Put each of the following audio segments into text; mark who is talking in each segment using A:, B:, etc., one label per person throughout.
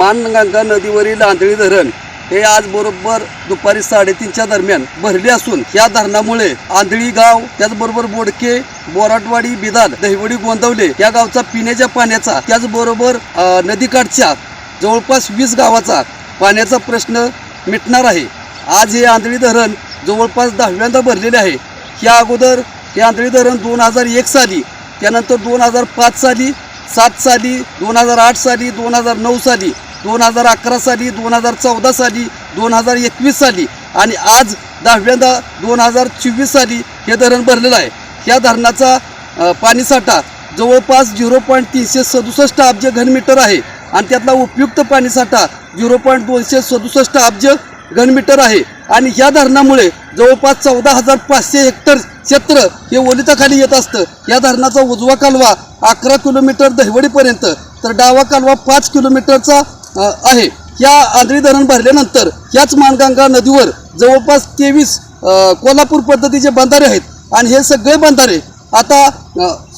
A: मानगंगा नदीवरील आंधळी धरण हे आज बरोबर दुपारी साडेतीनच्या दरम्यान भरले असून या धरणामुळे आंधळी गाव त्याचबरोबर बोडके बोराटवाडी बिदाल दहिवडी गोंदवले या गावचा पिण्याच्या पाण्याचा त्याचबरोबर नदीकाठच्या जवळपास वीस गावाचा पाण्याचा प्रश्न मिटणार आहे. आज हे आंधळी धरण जवळपास दहाव्यांदा भरलेले आहे. या अगोदर हे आंधळी धरण दोन हजार एक साली त्यानंतर दोन हजार पाच साली सात साली दोन हजार आठ साली दोन हजार नऊ साली दोन हजार अकरा साली दोन हजार चौदा साली दोन हजार एकवीस साली आणि आज दहाव्यांदा दोन हजार चोवीस साली हे धरण भरलेलं आहे. या धरणाचा पाणीसाठा जवळपास झिरो पॉईंट तीनशे सदुसष्ट अब्ज घनमीटर आहे आणि त्यातला उपयुक्त पाणीसाठा झिरो पॉईंट दोनशे सदुसष्ट अब्ज घनमीटर आहे. आणि ह्या धरणामुळे जवळपास चौदा हजार पाचशे हेक्टर क्षेत्र हे ओलिताखाली येत असतं. या धरणाचा उजवा कालवा अकरा किलोमीटर दहिवडीपर्यंत तर डावा कालवा पाच किलोमीटरचा आहे. या आंधळी धरण भरल्यानंतर याच मानगंगा नदीवर जवळपास तेवीस कोल्हापूर पद्धतीचे बंधारे आहेत. आणि हे सगळे बंधारे आता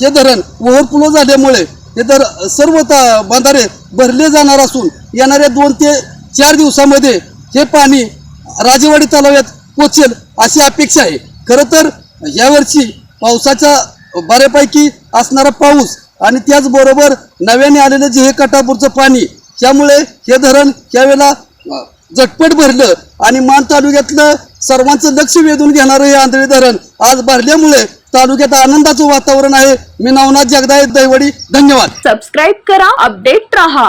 A: हे धरण ओव्हरफ्लो झाल्यामुळे हे तर सर्व त- बंधारे भरले जाणार असून येणाऱ्या दोन ते चार दिवसामध्ये हे पाणी राजेवाडी तलाव्यात पोचेल अशी अपेक्षा आहे. खरं तर यावर्षी पावसाच्या बऱ्यापैकी असणारा पाऊस आणि त्याचबरोबर नव्याने आलेलं जे हे कटापूरचं पाणी त्यामुळे हे धरण यावेळेला झटपट भरलं आणि मान तालुक्यातलं सर्वांचं लक्ष वेधून घेणारं हे आंधळी धरण आज भरल्यामुळे तालुक्यात आनंदाचं वातावरण आहे. मी नवनाथ जगदाय दैवडी धन्यवाद.
B: सबस्क्राईब करा अपडेट रहा.